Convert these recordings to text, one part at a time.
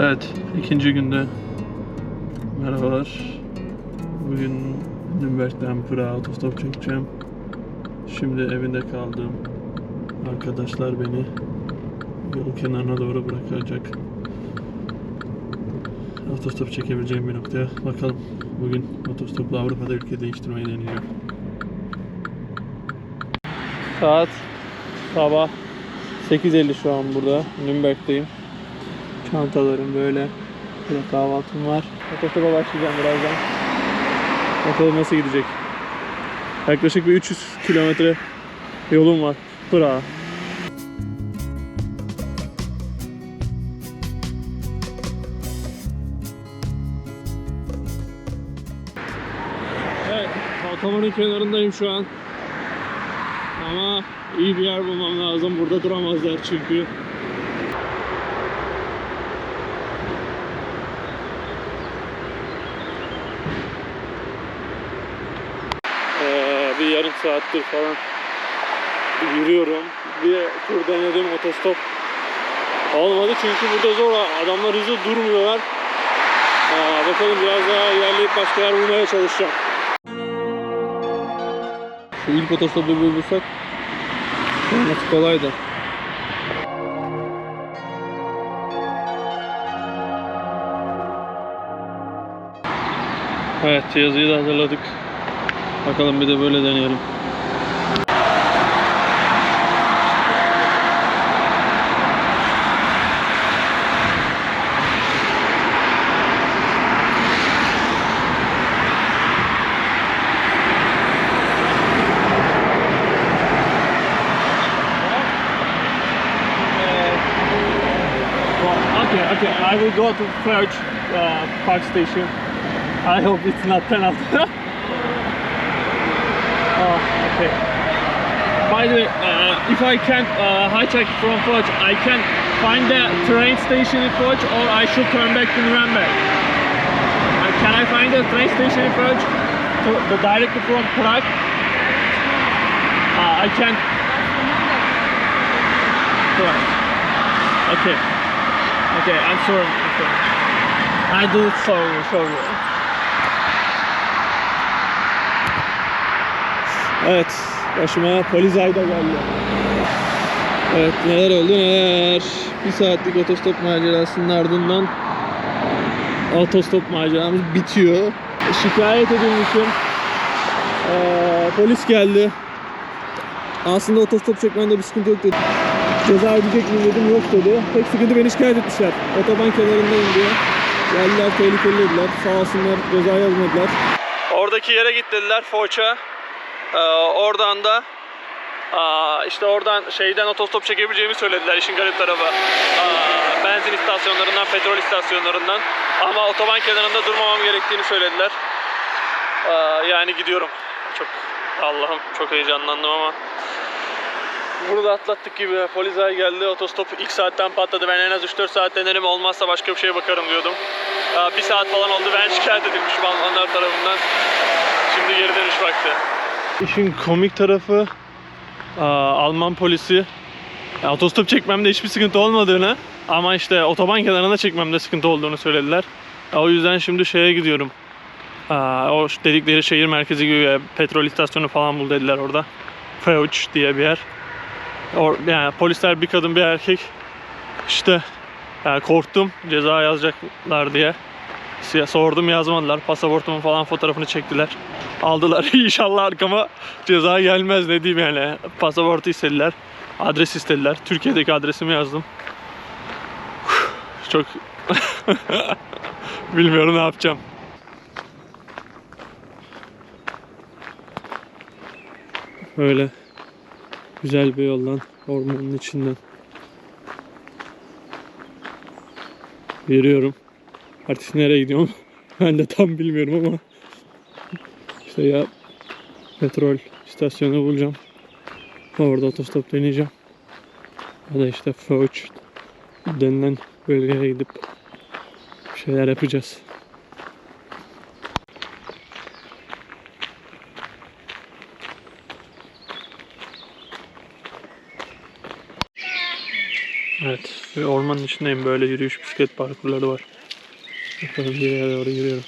Evet, ikinci günde merhabalar. Bugün Nürnberg'den Prag'a otostop çekeceğim. Şimdi evinde kaldığım arkadaşlar beni yol kenarına doğru bırakacak. Otostop çekebileceğim bir noktaya bakalım. Bugün otostopla Avrupa'da ülke değiştirmeyi deneyeceğim. Saat sabah 8.50 şu an burada. Nürnberg'deyim. Çantalarım böyle. Böyle kahvaltım var. Otostopa başlayacağım birazdan. Bakalım nasıl gidecek. Yaklaşık bir 300 kilometre yolum var. Pırağa. Evet, otobanın kenarındayım şu an. Ama iyi bir yer bulmam lazım. Burada duramazlar çünkü. Ee, bir yarım saattir falan yürüyorum. Bir tur denedim otostop. Olmadı çünkü burada zor. Adamlar hızlı durmuyorlar. Aa, bakalım biraz daha ilerleyip başka yer bulmaya çalışacağım. Şu ilk otostopu bir bulsak olması kolaydı. Evet yazıyı da hazırladık. Bakalım bir de böyle deneyelim. Okay, okay. I will go to Perch uh, Park Station. I hope it's not penalty. Oh, okay. By the way, uh, if I can't uh, hijack from Foch, I can find the train station in Foch or I should turn back to Nuremberg. Uh, can I find the train station in Foch to, the direct from Prague? Uh, I can't. Correct. Okay. Okay, I'm sorry. I'm. I do sorry, sorry. Evet, başıma polis ayda geldi. Evet, neler oldu neler. Bir saatlik otostop macerasının ardından otostop maceramız bitiyor. Şikayet edilmişim. Ee, polis geldi. Aslında otostop çekmende bir sıkıntı yok dedi. Ceza ödeyecek miyim dedim yok dedi. Tek sıkıntı beni şikayet etmişler. Otoban kenarındayım diye. Geldiler tehlikeli dediler. Sağ olsunlar ceza yazmadılar. Oradaki yere git dediler Foça. Ee, oradan da aa, işte oradan şeyden otostop çekebileceğimi söylediler işin garip tarafı. Aa, benzin istasyonlarından, petrol istasyonlarından. Ama otoban kenarında durmamam gerektiğini söylediler. Aa, yani gidiyorum. Çok Allah'ım çok heyecanlandım ama bunu da atlattık gibi. Polis ay geldi. Otostop ilk saatten patladı. Ben en az 3-4 saat denerim. Olmazsa başka bir şeye bakarım diyordum. Aa, bir saat falan oldu. Ben şikayet edilmişim Almanlar tarafından. Şimdi geri dönüş vakti. İşin komik tarafı Alman polisi otostop çekmemde hiçbir sıkıntı olmadığını ama işte otoban kenarında çekmemde sıkıntı olduğunu söylediler. O yüzden şimdi şeye gidiyorum. O dedikleri şehir merkezi gibi petrol istasyonu falan bul dediler orada. Feuch diye bir yer. Yani polisler bir kadın bir erkek. İşte yani korktum ceza yazacaklar diye. Sordum yazmadılar. Pasaportumun falan fotoğrafını çektiler. Aldılar. İnşallah arkama ceza gelmez ne diyeyim yani. Pasaportu istediler. Adres istediler. Türkiye'deki adresimi yazdım. Çok bilmiyorum ne yapacağım. Öyle güzel bir yoldan ormanın içinden yürüyorum. Artık nereye gidiyorum ben de tam bilmiyorum ama işte ya petrol istasyonu bulacağım. Orada otostop deneyeceğim. Ya da işte Foch denilen bölgeye gidip şeyler yapacağız. Evet, bir ormanın içindeyim. Böyle yürüyüş bisiklet parkurları var. Bakalım yere doğru yürüyorum.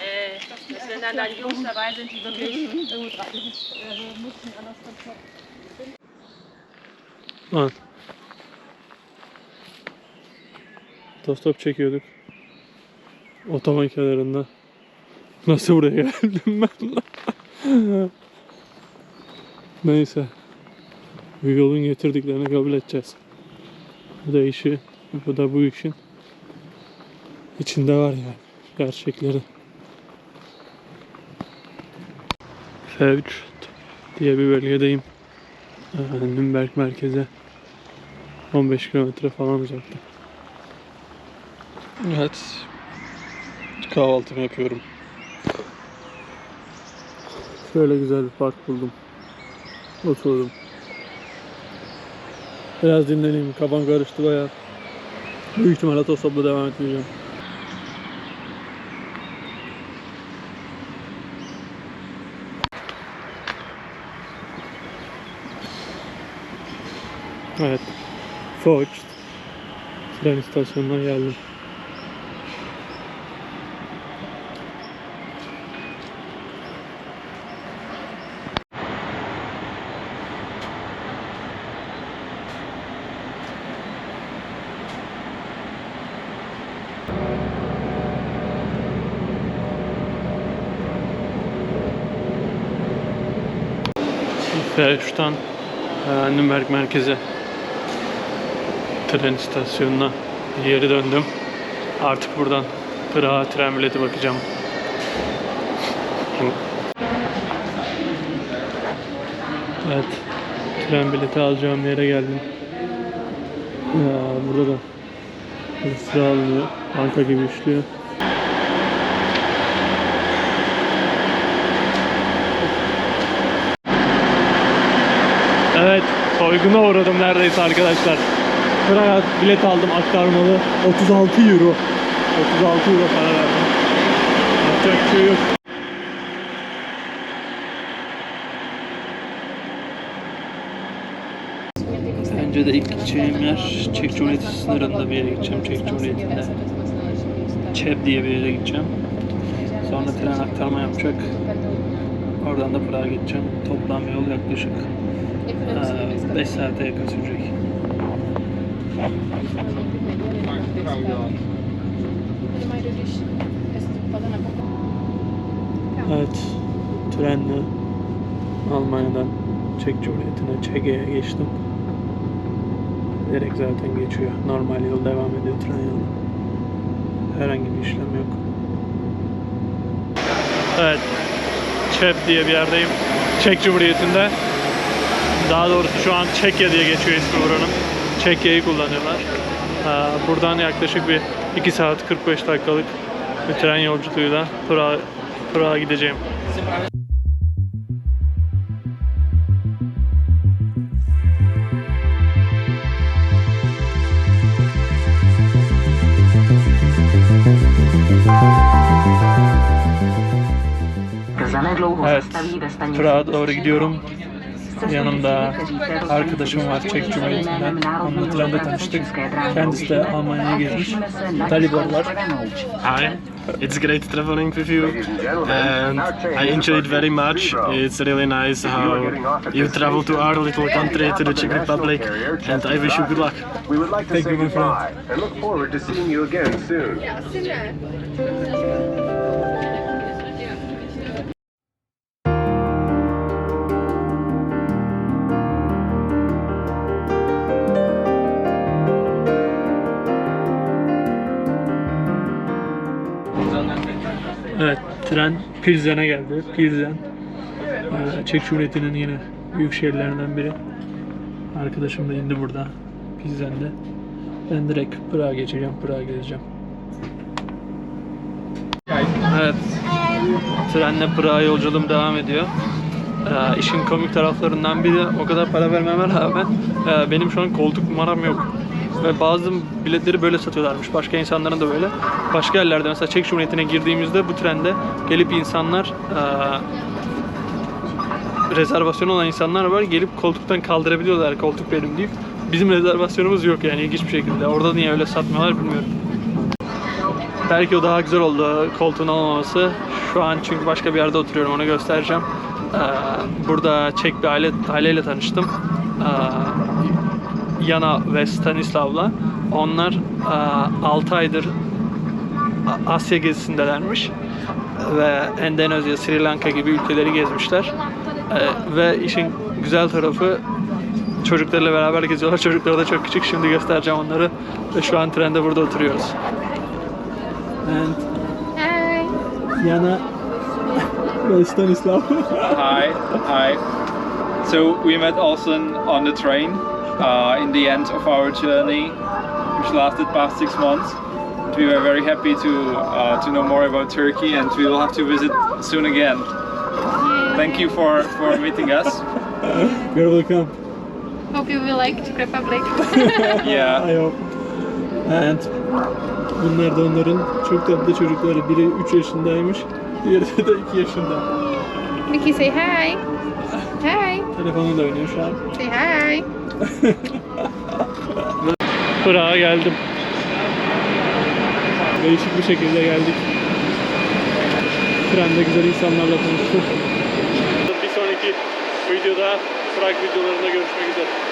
Äh, wenn dann da die Jungs dabei sind, die wirklich irgendwo dran also mussten anders Konzept. Lan. Otostop çekiyorduk. Otoban kenarında. Nasıl buraya geldim ben? Neyse. Bu yolun getirdiklerini kabul edeceğiz. Bu da işi, bu da bu işin içinde var yani. Gerçekleri. F3 diye bir bölgedeyim. Nürnberg merkeze 15 kilometre falan uzakta. Evet. Kahvaltımı yapıyorum. Şöyle güzel bir park buldum. Oturdum. Biraz dinleneyim. Kafam karıştı bayağı. Büyük ihtimal otostopla devam etmeyeceğim. Evet. Foç. Tren istasyonuna geldim. F3'ten e, Nürnberg merkeze tren istasyonuna geri döndüm. Artık buradan Prag'a tren bileti bakacağım. Evet. Tren bileti alacağım yere geldim. Ya, burada da sıra alınıyor. Banka gibi işliyor. Evet, soyguna uğradım neredeyse arkadaşlar. Prag'a bilet aldım aktarmalı. 36 euro. 36 euro para verdim. Yapacak bir şey yok. Bence de ilk gideceğim yer Çek Cumhuriyeti sınırında bir yere gideceğim. Çek Cumhuriyeti'nde. Çeb diye bir yere gideceğim. Sonra tren aktarma yapacak. Oradan da Prag'a gideceğim. Toplam yol yaklaşık 5 saate yakın sürecek. Evet, trenle Almanya'dan Çek Cumhuriyeti'ne Çege'ye geçtim. Direkt zaten geçiyor. Normal yol devam ediyor tren yolu. Herhangi bir işlem yok. Evet, Çep diye bir yerdeyim. Çek Cumhuriyeti'nde. Daha doğrusu şu an Çekya diye geçiyor ismi buranın. Çekya'yı kullanıyorlar. Ee, Buradan yaklaşık bir 2 saat 45 dakikalık bir tren yolculuğuyla Prag'a Prag'a gideceğim. Evet, zastaví ve stanici. Prag'a doğru gidiyorum. Cestující, Yanımda kteří v této arkadaşım var souvislosti Çek jmenem Cumhuriyeti'nden. Onunla trende tanıştık. Kendisi de Almanya'ya a gezmiş. těšíme se na Talibanlar. Praga Louč. Hi, it's great traveling with you, and I enjoyed it very much. It's really nice how you travel to our little country, to the Czech Republic, and I wish you good luck. We would like to Thank say you, my friend. goodbye and look forward to seeing you again soon. Tren Pilsen'e geldi. Pilsen, eee, Çek Cumhuriyeti'nin yine büyük şehirlerinden biri. Arkadaşım da indi burada, Pilsen'de. Ben direkt Prag'a geçeceğim, Prag'a gezeceğim. Evet, trenle Prag'a yolculuğum devam ediyor. Eee işin komik taraflarından biri o kadar para vermeme rağmen eee, benim şu an koltuk numaram yok. Ve bazı biletleri böyle satıyorlarmış. Başka insanların da böyle. Başka yerlerde mesela Çek Cumhuriyeti'ne girdiğimizde bu trende gelip insanlar eee rezervasyon olan insanlar var. Gelip koltuktan kaldırabiliyorlar koltuk benim deyip. Bizim rezervasyonumuz yok yani ilginç bir şekilde. Orada niye öyle satmıyorlar bilmiyorum. Belki o daha güzel oldu koltuğun olmaması. Şu an çünkü başka bir yerde oturuyorum onu göstereceğim. Ee, burada Çek bir aile, aileyle tanıştım. Ee, Yana ve Stanislav'la. Onlar 6 aydır A- Asya gezisindelermiş ve Endonezya, Sri Lanka gibi ülkeleri gezmişler. Ee, ve işin güzel tarafı çocuklarıyla beraber geziyorlar. Çocukları da çok küçük. Şimdi göstereceğim onları. Ve şu an trende burada oturuyoruz. And Yana ve Stanislav. Hi, hi. So we met Olsen on the train uh, in the end of our journey, which lasted past six months. We were very happy to uh, to know more about Turkey, and we will have to visit soon again. Thank you for for meeting us. You're welcome. Hope you will like Czech Republic. Yeah. I hope. And bunlar da onların çok tatlı çocukları. Biri 3 yaşındaymış, diğeri de 2 yaşında. Mickey, say hi. Hi. Telefonuyla oynuyor şu an. Say hi. Pırağa geldim. Değişik bir şekilde geldik. Trende güzel insanlarla tanıştık. Bir sonraki videoda Prag videolarında görüşmek üzere.